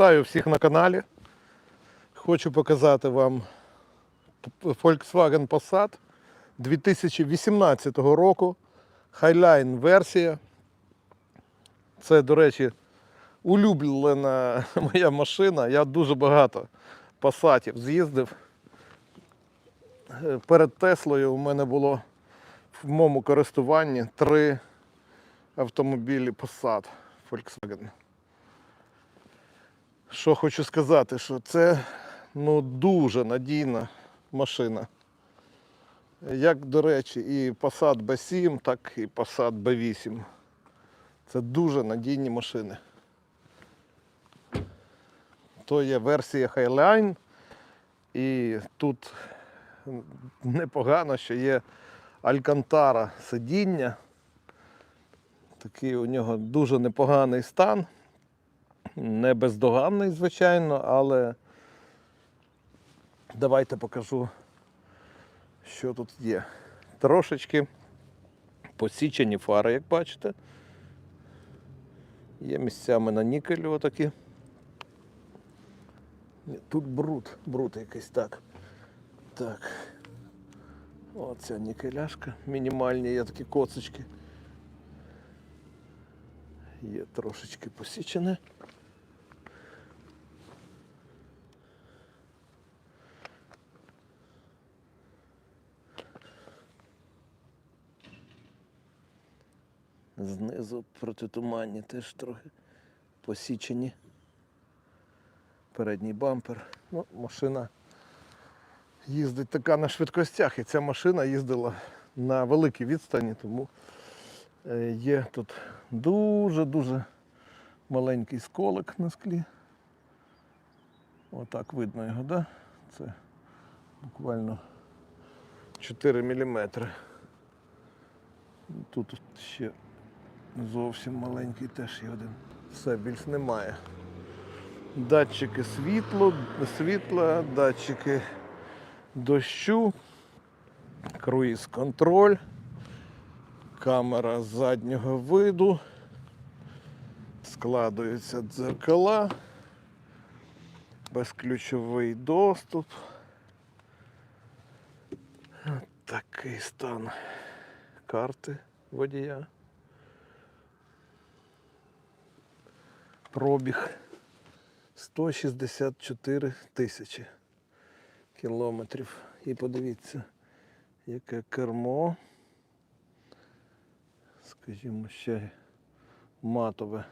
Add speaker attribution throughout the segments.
Speaker 1: Вітаю всіх на каналі. Хочу показати вам Volkswagen Passat 2018 року. Highline версія. Це, до речі, улюблена моя машина. Я дуже багато пасатів з'їздив. Е, Перед Теслою у мене було в моєму користуванні три автомобілі Passat Volkswagen. Що хочу сказати, що це ну, дуже надійна машина. Як, до речі, і Passat B7, так і Passat B8. Це дуже надійні машини. То є версія Highline. І тут непогано, що є Алькантара сидіння. Такий у нього дуже непоганий стан. Не бездоганний, звичайно, але давайте покажу, що тут є. Трошечки посічені фари, як бачите. Є місцями на нікелю отакі. Тут бруд, бруд якийсь так. Так. Оця нікеляшка. Мінімальні є такі коцочки. Є трошечки посічене. Знизу протитуманні теж трохи посічені. Передній бампер. Ну, машина їздить така на швидкостях, і ця машина їздила на великій відстані, тому е, є тут дуже-дуже маленький сколик на склі. Отак видно його, да? Це буквально 4 мм. Тут ще зовсім маленький теж є один. Все, більш немає. Датчики світло, світла, датчики дощу, круїз контроль, камера заднього виду, складуються дзеркала, безключовий доступ. Такий стан карти водія. Пробіг 164 тисячі кілометрів. І подивіться, яке кермо. Скажімо, ще матове.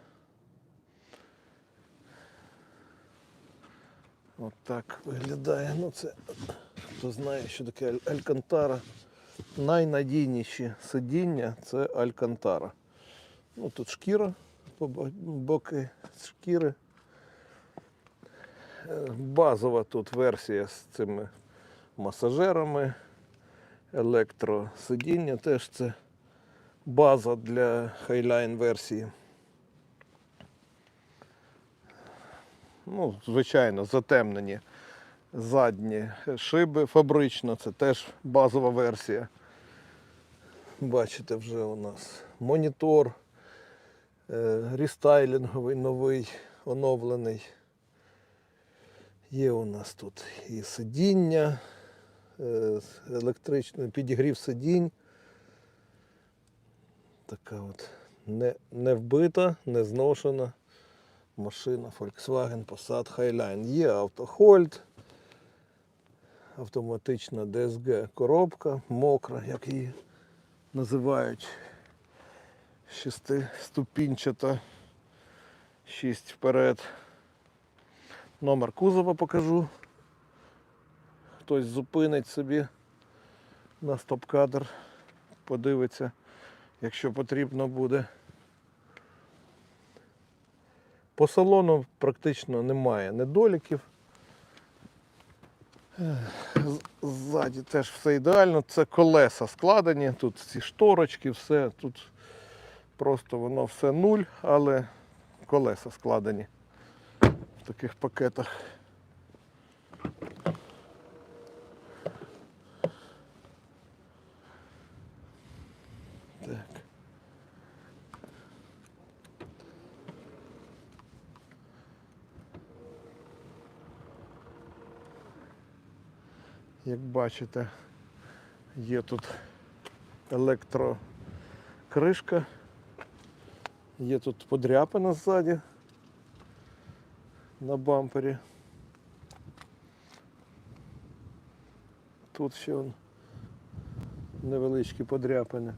Speaker 1: Отак виглядає. Ну це хто знає, що таке Алькантара. Найнадійніші сидіння це Алькантара. Ну тут шкіра, по бо- боки шкіри. Е, Базова тут версія з цими масажерами, електросидіння теж це база для Highline версії. Ну, звичайно, затемнені задні шиби фабрично, це теж базова версія. Бачите, вже у нас монітор, е, рестайлінговий новий, оновлений. Є у нас тут і сидіння, е, електричний підігрів сидінь. Така от не, не вбита, не зношена машина Volkswagen Passat Highline. Є автохольд, автоматична DSG коробка, мокра, як її називають. Шестиступінчата, шість вперед. Номер кузова покажу. Хтось зупинить собі на стоп-кадр, подивиться, якщо потрібно буде. По салону практично немає недоліків. Ззаді теж все ідеально. Це колеса складені, тут ці шторочки, все, тут просто воно все нуль, але колеса складені в таких пакетах. Бачите, є тут електрокришка, є тут подряпина ззаді на бампері. Тут ще он невеличкі подряпини.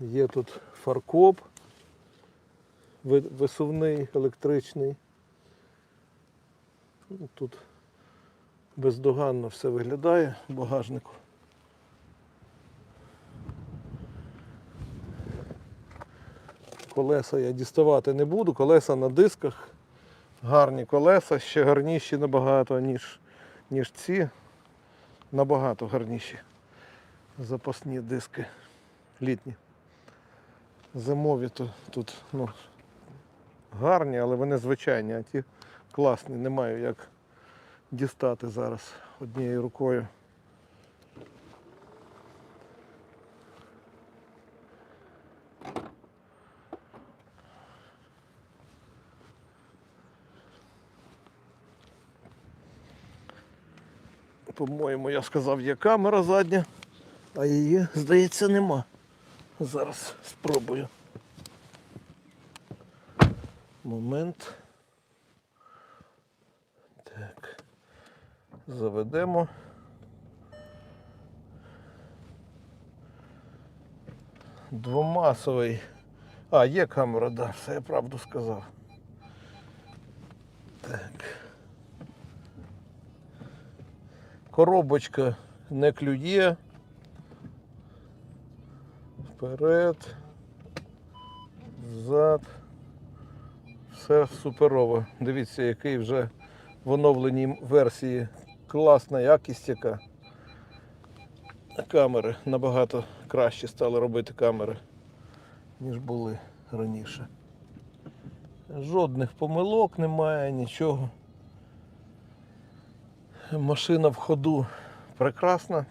Speaker 1: Є тут фаркоп висувний, електричний. Тут бездоганно все виглядає багажнику. Колеса я діставати не буду, колеса на дисках. Гарні колеса, ще гарніші набагато, ніж, ніж ці. Набагато гарніші. Запасні диски літні. Зимові то тут ну, гарні, але вони звичайні, а ті класні. Не маю як дістати зараз однією рукою. По-моєму, я сказав, є камера задня, а її, здається, нема. Зараз спробую. Момент. Так. Заведемо. Двомасовий. А, є камера, да, все я правду сказав. Так. Коробочка не клює. Вперед. Зад. Все суперово. Дивіться, який вже в оновленій версії класна якість яка. Камери набагато краще стали робити камери, ніж були раніше. Жодних помилок немає, нічого. Машина в ходу прекрасна.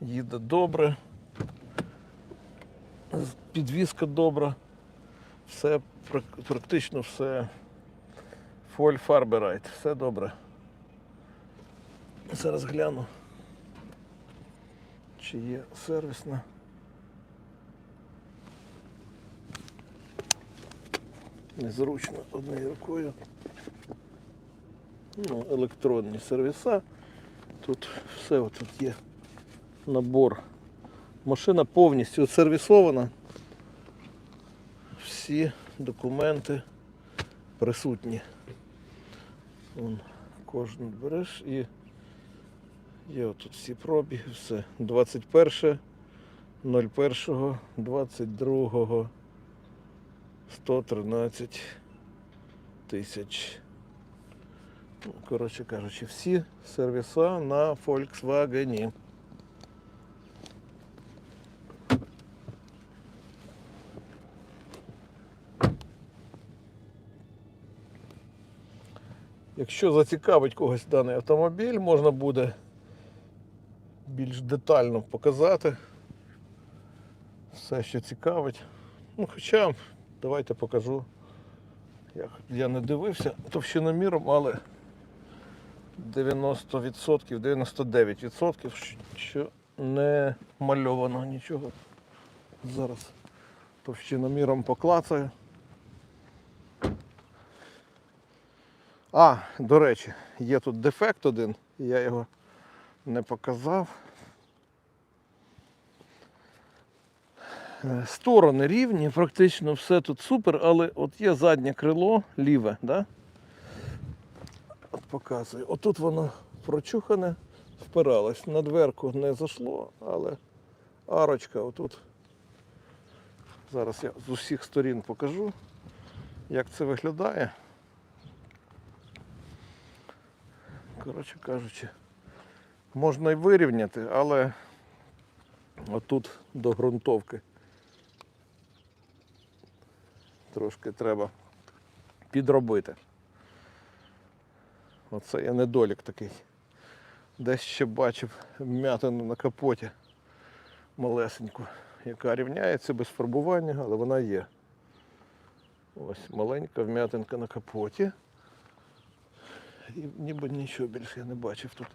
Speaker 1: Їде добре. Підвізка добра. Все практично все. Фоль Фарберайт, все добре. Зараз гляну. Чи є сервісна. Незручно однією рукою. Ну, електронні сервіса. Тут все тут є набор. Машина повністю сервісована. Всі документи присутні. Вон, кожен береш і є отут всі пробіги, все. 21, 01, 22, 113 тисяч. Ну, коротше кажучи, всі сервіса на Volkswagen. Якщо зацікавить когось даний автомобіль, можна буде більш детально показати все, що цікавить. Ну, хоча, давайте покажу. Я, я не дивився товщиноміром, але 90%, 99%, що- не мальовано нічого. Зараз товщиноміром поклацаю. А, до речі, є тут дефект один, я його не показав. Е, Сторони рівні, практично все тут супер, але от є заднє крило ліве, да? От показую. Отут воно прочухане, впиралось. На дверку не зайшло, але арочка отут. Зараз я з усіх сторін покажу, як це виглядає. Коротше кажучи, можна і вирівняти, але отут до ґрунтовки трошки треба підробити. Оце є недолік такий. Десь ще бачив м'ятину на капоті малесеньку, яка рівняється без фарбування, але вона є. Ось маленька вм'ятинка на капоті. І ніби нічого більше я не бачив тут.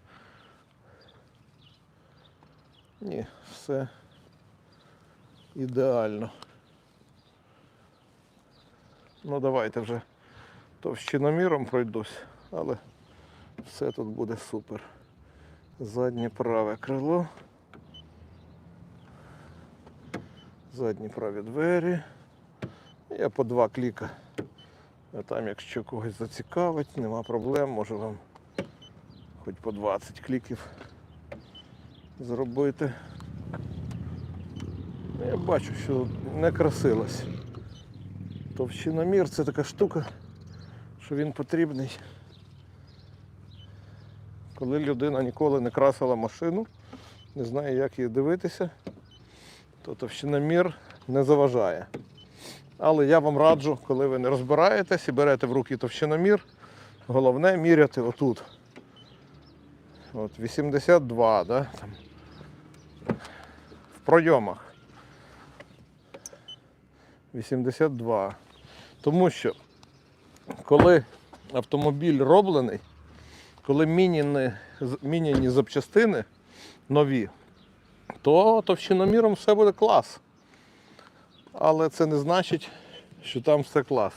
Speaker 1: Ні, все ідеально. Ну давайте вже товщиноміром пройдусь, але все тут буде супер. Заднє праве крило. Задні праві двері. Я по два кліка. А там, якщо когось зацікавить, нема проблем, можу вам хоч по 20 кліків зробити. Ну, Я бачу, що не красилось. Товщиномір це така штука, що він потрібний. Коли людина ніколи не красила машину, не знає, як її дивитися, то товщиномір не заважає. Але я вам раджу, коли ви не розбираєтесь і берете в руки товщиномір, головне міряти отут. От 82, да? Там. В пройомах. 82. Тому що коли автомобіль роблений, коли міняні, міняні запчастини нові, то товщиноміром все буде клас. Але це не значить, що там все клас.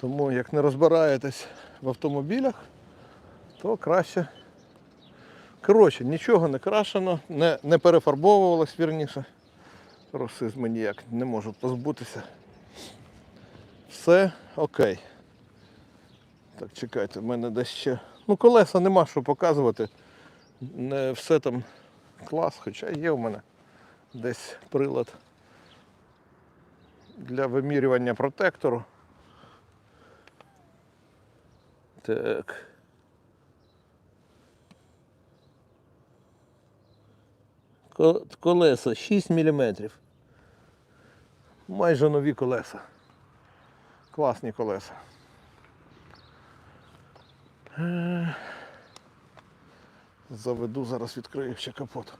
Speaker 1: Тому як не розбираєтесь в автомобілях, то краще. Коротше, нічого не крашено, не, не перефарбовувалось вірніше. Росизму ніяк не можу позбутися. Все окей. Так, чекайте, в мене десь ще. Ну, колеса нема що показувати. Не все там клас, хоча є в мене десь прилад для вимірювання протектору. Так. Колеса 6 мм. Майже нові колеса. Класні колеса. Е, Заведу, зараз відкрию ще капот.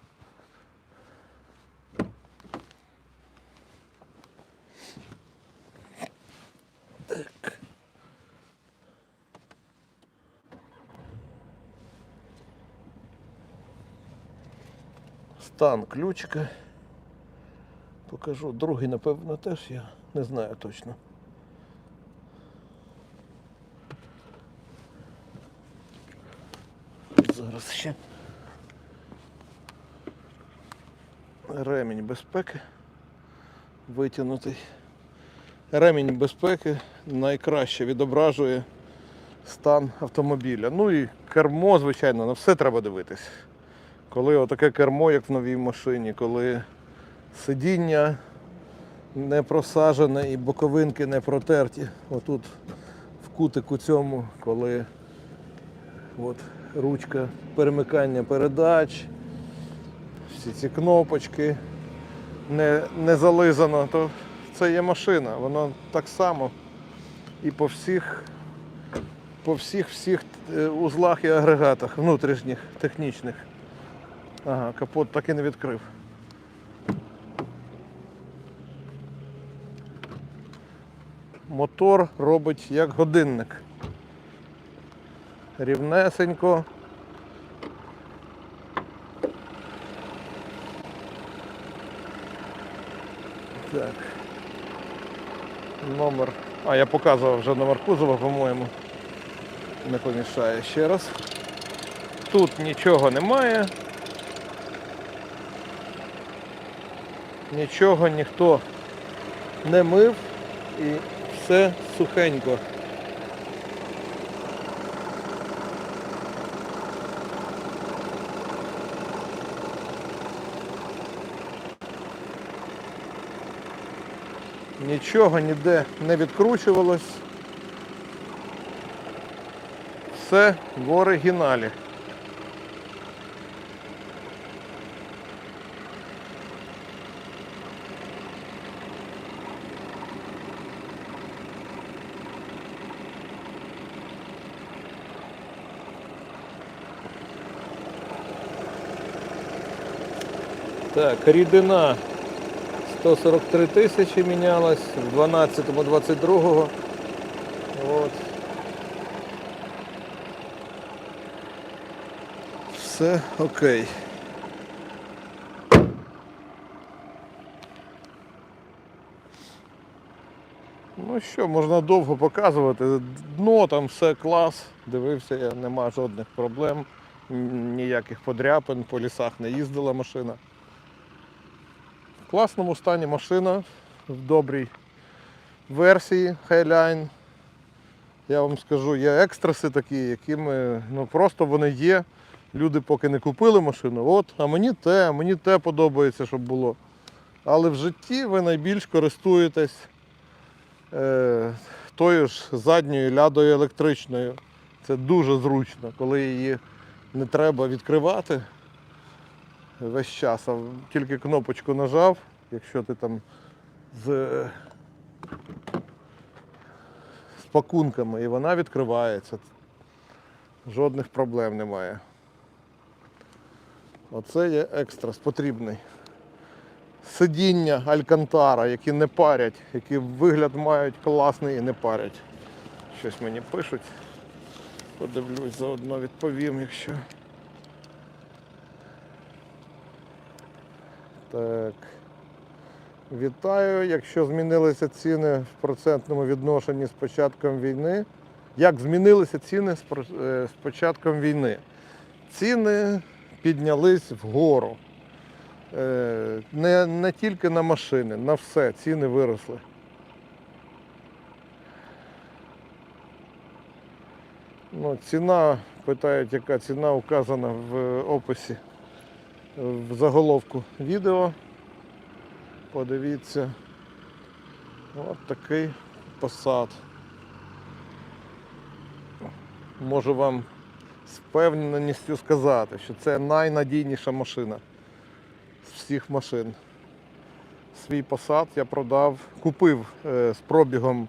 Speaker 1: Стан ключика. Покажу. Другий, напевно, теж я не знаю точно. Зараз ще. Ремінь безпеки витягнутий. Ремінь безпеки найкраще відображує стан автомобіля. Ну і кермо, звичайно, на все треба дивитись. Коли отаке кермо, як в новій машині, коли сидіння не просажене і боковинки не протерті. Отут в кутику цьому, коли от, ручка перемикання передач, всі ці кнопочки не, не зализано, то це є машина. Воно так само і по всіх, по всіх всіх е, узлах і агрегатах внутрішніх, технічних. Ага, капот так і не відкрив. Мотор робить як годинник. Рівнесенько. Так. Номер. А, я показував вже номер кузова, по-моєму. Не помішає ще раз. Тут нічого немає. Нічого ніхто не мив і все сухенько. Нічого ніде не відкручувалось. Все в оригіналі. Так, рідина 143 тисячі мінялась, в 12-му 22-го. От. Все окей. Ну що, можна довго показувати. Дно там все клас. Дивився я, нема жодних проблем, ніяких подряпин, по лісах не їздила машина. В класному стані машина, в добрій версії Highline. Я вам скажу, є екстраси такі, якими ну, просто вони є. Люди поки не купили машину, от, а мені те, мені те подобається, щоб було. Але в житті ви найбільш користуєтесь е, тою ж задньою лядою електричною. Це дуже зручно, коли її не треба відкривати весь час, а тільки кнопочку нажав, якщо ти там з, е, з пакунками, і вона відкривається. Жодних проблем немає. Оце є екстрас потрібний сидіння Алькантара, які не парять, які вигляд мають класний і не парять. Щось мені пишуть. Подивлюсь, заодно відповім, якщо. Так. Вітаю. Якщо змінилися ціни в процентному відношенні з початком війни. Як змінилися ціни з е, початком війни? Ціни піднялись вгору. Е, Не, не тільки на машини, на все ціни виросли. Ну, ціна, питають, яка ціна указана в описі в заголовку відео. Подивіться. От такий посад. Можу вам з впевненістю сказати, що це найнадійніша машина з всіх машин. Свій посад я продав, купив е, з пробігом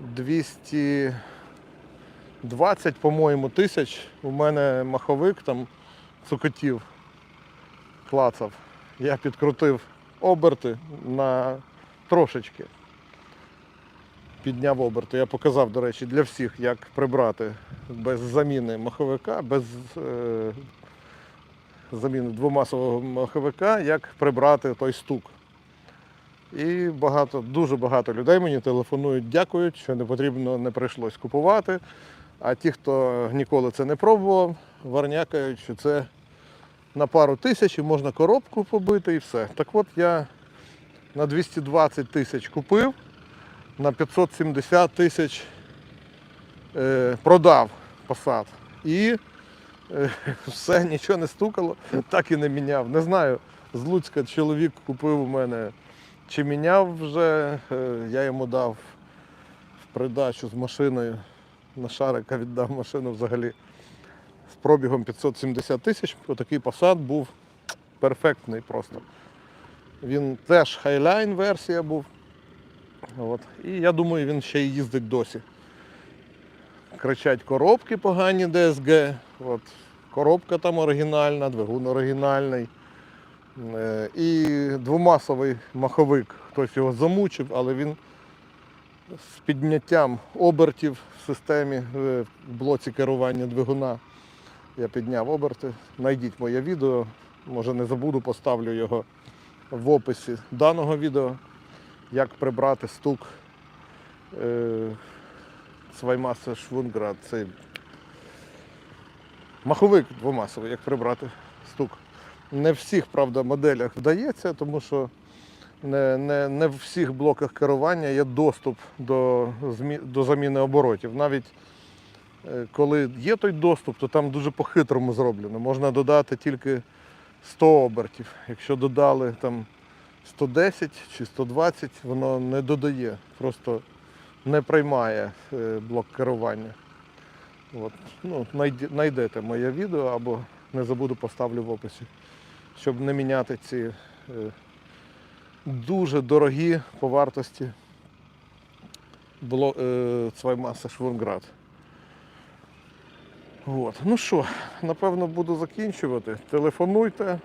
Speaker 1: 220, по-моєму, тисяч. У мене маховик там цукотів, клацав. Я підкрутив оберти на трошечки. Підняв оберти. Я показав, до речі, для всіх, як прибрати без заміни маховика, без е, заміни двомасового маховика, як прибрати той стук. І багато, дуже багато людей мені телефонують, дякують, що не потрібно, не прийшлось купувати. А ті, хто ніколи це не пробував, варнякають, що це на пару тисяч і можна коробку побити і все. Так от я на 220 тисяч купив, на 570 тисяч е, продав посад. І е, все, нічого не стукало, так і не міняв. Не знаю, з Луцька чоловік купив у мене, чи міняв вже, е, я йому дав в придачу з машиною. На шарика віддав машину взагалі з пробігом 570 тисяч. Отакий посад був перфектний просто. Він теж Highline версія був. От. І я думаю, він ще й їздить досі. Кричать коробки погані DSG. От. Коробка там оригінальна, двигун оригінальний. Е, І двомасовий маховик. Хтось його замучив, але він з підняттям обертів в системі е, в блоці керування двигуна. Я підняв оберти. Найдіть моє відео. Може не забуду, поставлю його в описі даного відео, як прибрати стук е, Сваймаса Швунград. Цей маховик двомасовий, як прибрати стук. Не в всіх, правда, моделях вдається, тому що не, не, не в всіх блоках керування є доступ до, до заміни оборотів. Навіть коли є той доступ, то там дуже по-хитрому зроблено. Можна додати тільки 100 обертів. Якщо додали там 110 чи 120, воно не додає, просто не приймає е, блок керування. От. Ну, знайдете моє відео або не забуду поставлю в описі, щоб не міняти ці е, дуже дорогі по вартості е, Цваймаса Швунград. От. Ну що, напевно, буду закінчувати. Телефонуйте.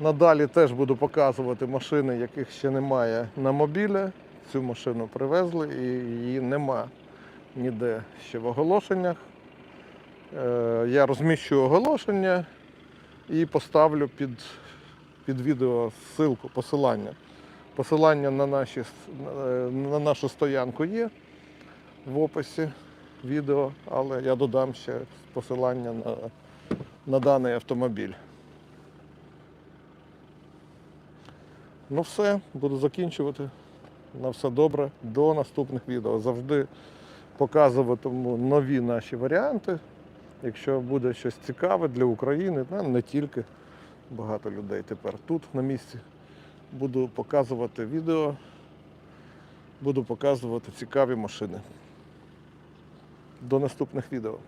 Speaker 1: Надалі теж буду показувати машини, яких ще немає на мобілі. Цю машину привезли і її нема ніде ще в оголошеннях. Е, Я розміщу оголошення і поставлю під, під відео ссылку, посилання. Посилання на, наші, е, на нашу стоянку є в описі відео, але я додам ще посилання на, на даний автомобіль. Ну все, буду закінчувати. На все добре. До наступних відео. Завжди показуватиму нові наші варіанти. Якщо буде щось цікаве для України, та не тільки багато людей тепер тут на місці. Буду показувати відео, буду показувати цікаві машини. До наступних відео.